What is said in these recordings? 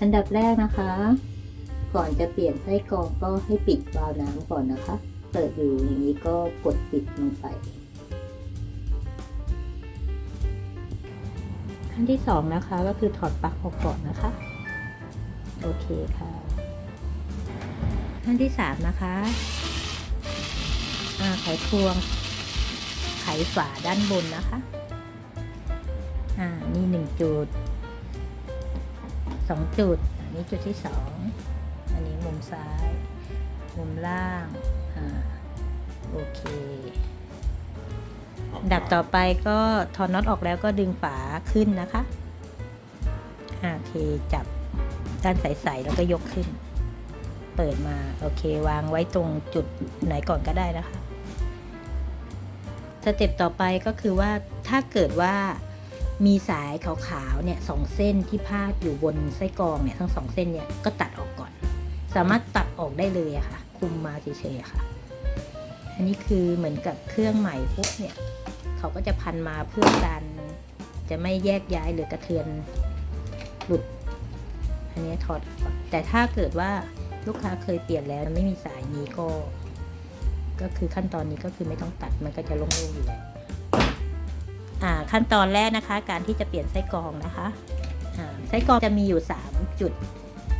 อันดับแรกนะคะ ก่อนจะเปลี่ยนไส้กรองก็ให้ปิดวาล์วน้ำก่อนนะคะ เปิดอยู่อย่างนี้ก็กดปิดลงไป ขั้นที่สองนะคะก็คือถอดปลั๊กออกก่อนนะคะ โอเคค่ะ ขั้นที่สามนะคะอ่าไขควง ไขฝาด้านบนนะคะ อ่า นี่หนึ่งจุด สองจุดอันนี้จุดที่สองอันนี้มุมซ้าย มุมล่างอ่าโอเคดับต่อไปก็ถอดน็อตออกแล้วก็ดึงฝาขึ้นนะคะโอเคจับด้านใสๆแล้วก็ยกขึ้น เปิดมาโอเควางไว้ตรงจุดไหนก่อนก็ได้นะคะสเต็ปต่อไปก็คือว่าถ้าเกิดว่า มีสายขาวๆเนี่ยสองเส้นที่พาดอยู่บนไส้กรองเนี่ยทั้งสองเส้นเนี่ยก็ตัดออกก่อน สามารถตัดออกได้เลยอะค่ะ คุมมาเฉยๆค่ะ อันนี้คือเหมือนกับเครื่องใหม่ปุ๊บเนี่ยเขาก็จะพันมาเพื่อการจะไม่แยกย้ายหรือกระเทือนหลุด อันนี้ถอดออกแต่ถ้าเกิดว่าลูกค้าเคยเปลี่ยนแล้วไม่มีสายนี้ก็ ก็คือขั้นตอนนี้ก็คือไม่ต้องตัดมันก็จะโล่งๆอยู่แล้ว ขั้นตอนแรกนะคะ การที่จะเปลี่ยนไส้กรองนะคะอ่าไส้กรองจะมีอยู่ 3 จุด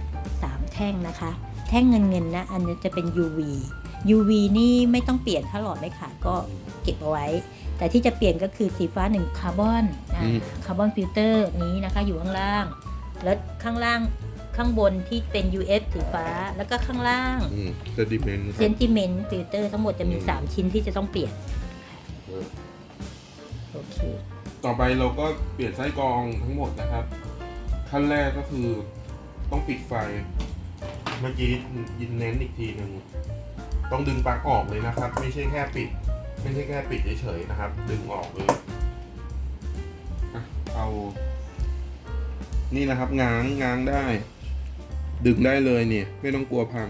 3 แท่งนะคะ แท่งเงินเงินๆนะ อันนี้จะเป็น UV UV นี่ไม่ต้องเปลี่ยนถ้าหลอดไม่ขาดก็เก็บเอาไว้ แต่ที่จะเปลี่ยนก็คือสีฟ้าหนึ่งคาร์บอนอืมคาร์บอนฟิลเตอร์นี้นะคะอยู่ข้างล่าง แล้วข้างล่างข้างบนที่เป็น UF สีฟ้า แล้วก็ข้างล่างอืมเซดิเมนต์คเซรับนติเมนต์ฟิลเตอร์ทั้งหมดจะมีอืม3ชิ้นที่จะต้องเปลี่ยน โอเค ต่อไปเราก็เปลี่ยนไส้กรองทั้งหมดนะครับ ขั้นแรกก็คือต้องปิดไฟ เมื่อกี้ยินเน้นอีกทีหนึ่งต้องดึงปลั๊กออกเลยนะครับ ไม่ใช่แค่ปิด ไม่ใช่แค่ปิดเฉยๆนะครับ ดึงออกเลยอะเอา นี่นะครับง้างง้างได้ ดึงได้เลยเนี่ย ไม่ต้องกลัวพัง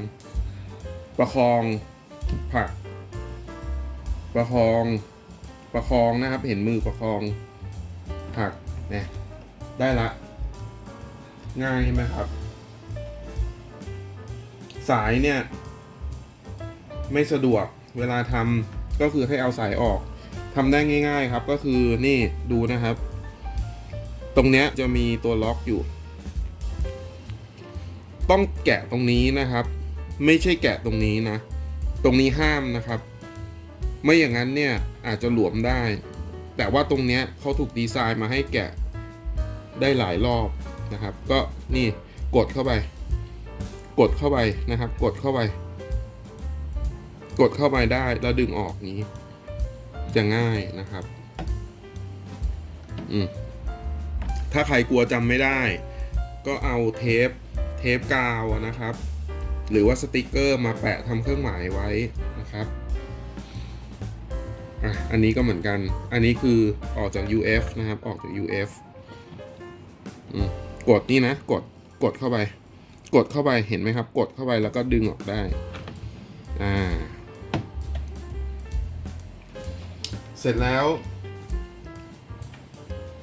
ประคองผลัก ประคอง ประคองนะครับ เห็นมือประคองผักเนี่ยได้ละ ง่ายใช่ไหมครับ สายเนี่ย ไม่สะดวกเวลาทำก็คือให้เอาสายออกทำได้ง่าย ๆ ครับก็คือนี่ดูนะครับ ตรงเนี้ยจะมีตัวล็อกอยู่ ต้องแกะตรงนี้นะครับ ไม่ใช่แกะตรงนี้นะ ตรงนี้ห้ามนะครับ ไม่อย่างนั้นเนี่ยอาจจะหลวมได้ แต่ว่าตรงเนี้ยเขาถูกดีไซน์มาให้แกะได้หลายรอบนะครับ ก็นี่กดเข้าไป กดเข้าไปนะครับ กดเข้าไป กดเข้าไปได้แล้วดึงออกนี้ จะง่ายนะครับอืมถ้าใครกลัวจำไม่ได้ ก็เอาเทปเทปกาวนะครับ หรือว่าสติกเกอร์มาแปะทำเครื่องหมายไว้นะครับ อะอันนี้ก็เหมือนกัน อันนี้คือออกจาก UF นะครับ ออกจาก UF กดนี่นะ กด กดเข้าไป กดเข้าไป เห็นไหมครับ กดเข้าไปแล้วก็ดึงออกได้ อ่า เสร็จแล้ว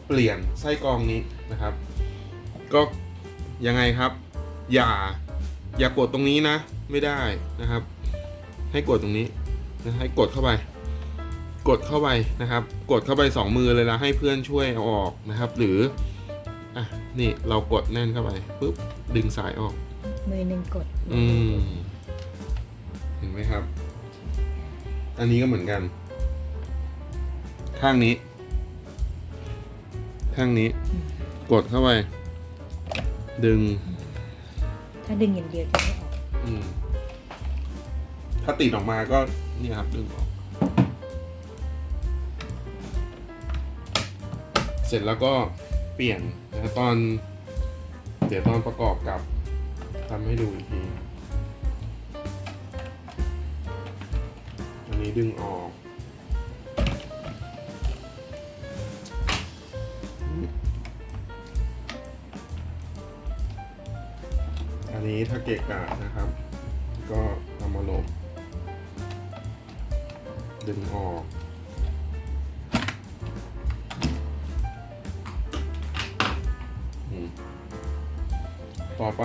เปลี่ยนไส้กรองนี้นะครับ ก็ยังไงครับ อย่า อย่ากดตรงนี้นะ ไม่ได้นะครับ ให้กดตรงนี้นะให้กดเข้าไป กดเข้าไปนะครับ กดเข้าไปสองมือเลยแล้วให้เพื่อนช่วยเอาออกนะครับ หรืออะนี่เรากดแน่นเข้าไปปุ๊บดึงสายออก มือหนึ่งกด อืมเห็นไหมครับ อันนี้ก็เหมือนกัน ข้างนี้ ข้างนี้ กดเข้าไป ดึง ถ้าดึงอย่างเดียวจะไม่ออก อืมถ้าติดออกมาก็นี่ครับดึงออก เสร็จแล้วก็เปลี่ยนนะตอน เดี๋ยวตอนประกอบกับทำให้ดูอีกทีอันนี้ดึงออกอันนี้ถ้าเกะกะนะครับ ก็เอามาลบดึงออก อืมต่อไป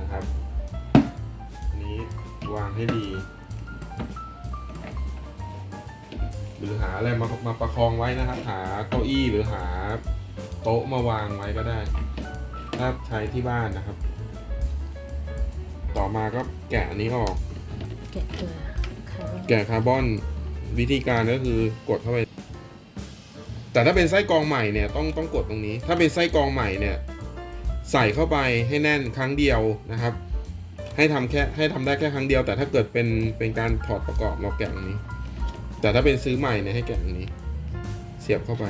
นะครับอันนี้วางให้ดี หรือหาอะไรมามาประคองไว้นะครับ หาเก้าอี้หรือหาโต๊ะมาวางไว้ก็ได้ ถ้าใช้ที่บ้านนะครับ ต่อมาก็แกะอันนี้ออก แกะตัวคาร์บอนแกะคาร์บอนวิธีการก็คือกดเข้าไป แต่ถ้าเป็นไส้กรองใหม่เนี่ยต้องต้องกดตรงนี้ ถ้าเป็นไส้กรองใหม่เนี่ยใส่เข้าไปให้แน่นครั้งเดียวนะครับ ให้ทำแค่ให้ทำได้แค่ครั้งเดียว แต่ถ้าเกิดเป็นเป็นการถอดประกอบเราแกะตรงนี้ แต่ถ้าเป็นซื้อใหม่เนี่ยให้แกะตรงนี้ เสียบเข้าไป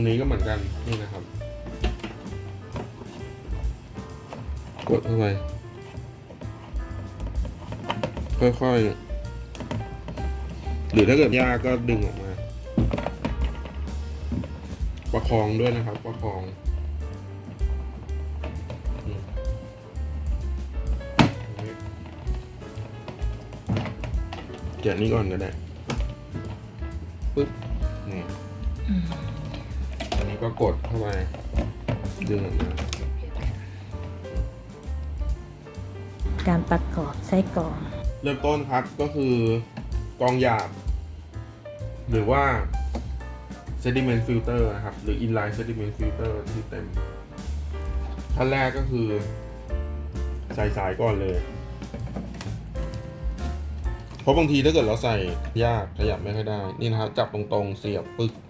รงนี้ก็เหมือนกันนี่นะครับ กดเข้าไปค่อยๆ หรือถ้าเกิดยากก็ดึงออกมา ประคองด้วยนะครับ ประคองอืมแกะนี้ก่อนก็ได้ปึ๊บนี่ ก็กดเข้าไปดึงออกมาการประกอบไส้กรอง เริ่มต้นครับก็คือกรองหยาบ หรือว่า sediment filter นะครับ หรือ inline sediment filter ที่เต็มขั้นแรกก็คือ ใส่สายก่อนเลย เพราะบางทีถ้าเกิดเราใส่ยากขยับไม่ค่อยได้ นี่นะครับ จับตรงๆ เสียบปึ๊กกดไปธร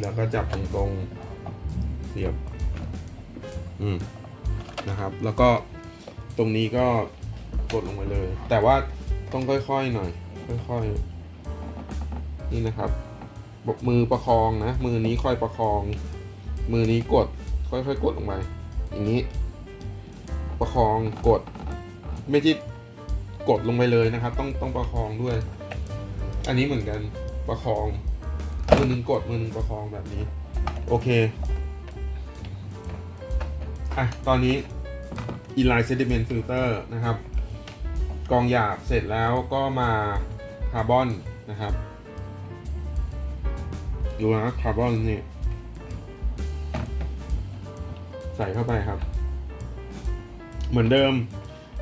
แล้วก็จับตรงๆเสียบ อืมนะครับ แล้วก็ตรงนี้ก็กดลงไปเลย แต่ว่าต้องค่อยๆหน่อย ค่อยๆ นี่นะครับบกมือประคองนะ มือนี้ค่อยประคอง มือนี้กด ค่อยๆ กดลงไปอย่างนี้ ประคองกด ไม่ใช่กดลงไปเลยนะครับ ต้องต้องประคองด้วย อันนี้เหมือนกัน ประคองมือหนึ่งกดมือหนึ่งประคองแบบนี้ โอเค อะ ตอนนี้ inline sediment filter นะครับ กองหยาบเสร็จแล้วก็มาคาร์บอนนะครับ ดูนะคาร์บอนนี่ใส่เข้าไปครับ เหมือนเดิม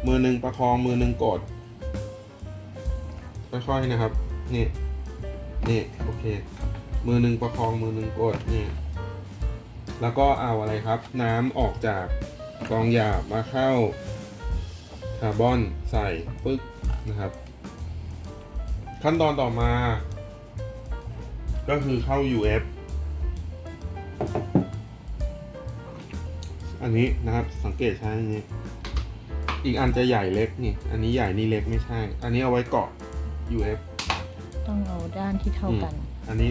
มือหนึ่งประคองมือหนึ่งกดค่อยๆนะครับ นี่ นี่โอเค มือหนึ่งประคองมือหนึ่งกดนี่แล้วก็เอาอะไรครับ น้ำออกจากกองหยาบมาเข้าคาร์บอนใส่ปึ๊กนะครับ ขั้นตอนต่อมา ก็คือเข้า UF อันนี้นะครับสังเกตใช้อันนี้ อีกอันจะใหญ่เล็กนี่ อันนี้ใหญ่นี่เล็กไม่ใช่ อันนี้เอาไว้เกาะ UF ต้องเอาด้านที่เท่ากัน อันนี้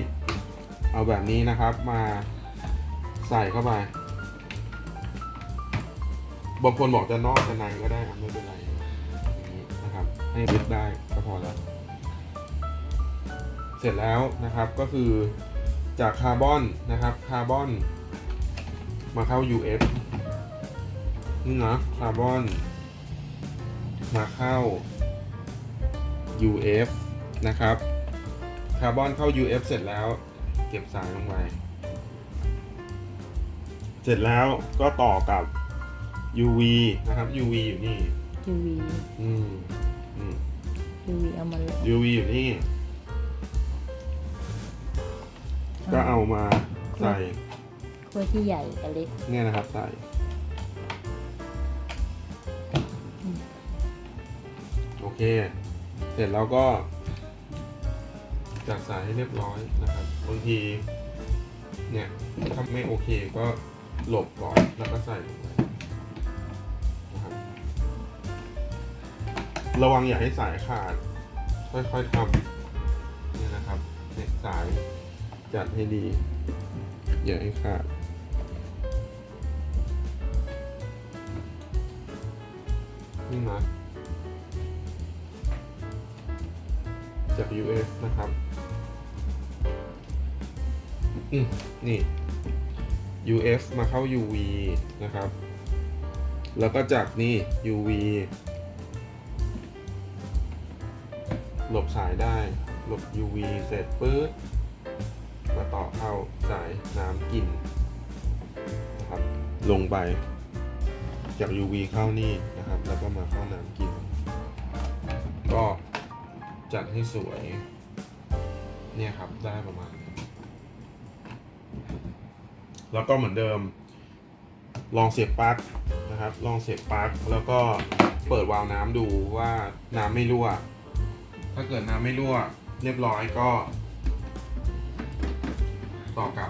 เอาแบบนี้นะครับมาใส่เข้าไปบางคนบอกจะนอกจะในก็ได้ไม่เป็นไรอย่างนี้นะครับ ให้ยึดได้ก็พอแล้ว เสร็จแล้วนะครับก็คือจากคาร์บอนนะครับคาร์บอน มาเข้า UF นี่นะคาร์บอน มาเข้า UF นะครับ คาร์บอนเข้า UF เสร็จแล้ว เก็บสายลงไปเสร็จแล้วก็ต่อกับ UV นะครับ UV อยู่นี่ UV อืมอืม UV เอามาลง UV อยู่นี่ ก็เอามาใส่ขั้วที่ใหญ่กับเล็กเนี่ยนะครับใส่อืมโอเค เสร็จแล้วก็ จัดสายให้เรียบร้อยนะครับบางทีเนี่ยถ้าไม่โอเคก็หลบก่อนแล้วก็ใส่ลงไปนะครับระวังอย่าให้สายขาด ค่อยๆทำเนี่ยนะครับเนี่ยสายจัดให้ดี อย่าให้ขาดนี่นะจาก US นะครับ อืมนี่ UF มาเข้า UV นะครับ แล้วก็จากนี่ UV หลบสายได้ หลบ UV เสร็จปื๊ดมาต่อเข้าสายน้ำกินนะครับ ลงไป จาก UV เข้านี่นะครับ แล้วก็มาเข้าน้ำกิน ก็จัดให้สวย เนี่ยครับ ได้ประมาณ แล้วก็เหมือนเดิม ลองเสียบปลั๊กนะครับ ลองเสียบปลั๊กแล้วก็เปิดวาล์วน้ำดูว่าน้ำไม่รั่ว ถ้าเกิดน้ำไม่รั่ว เรียบร้อยก็ ต่อกลับ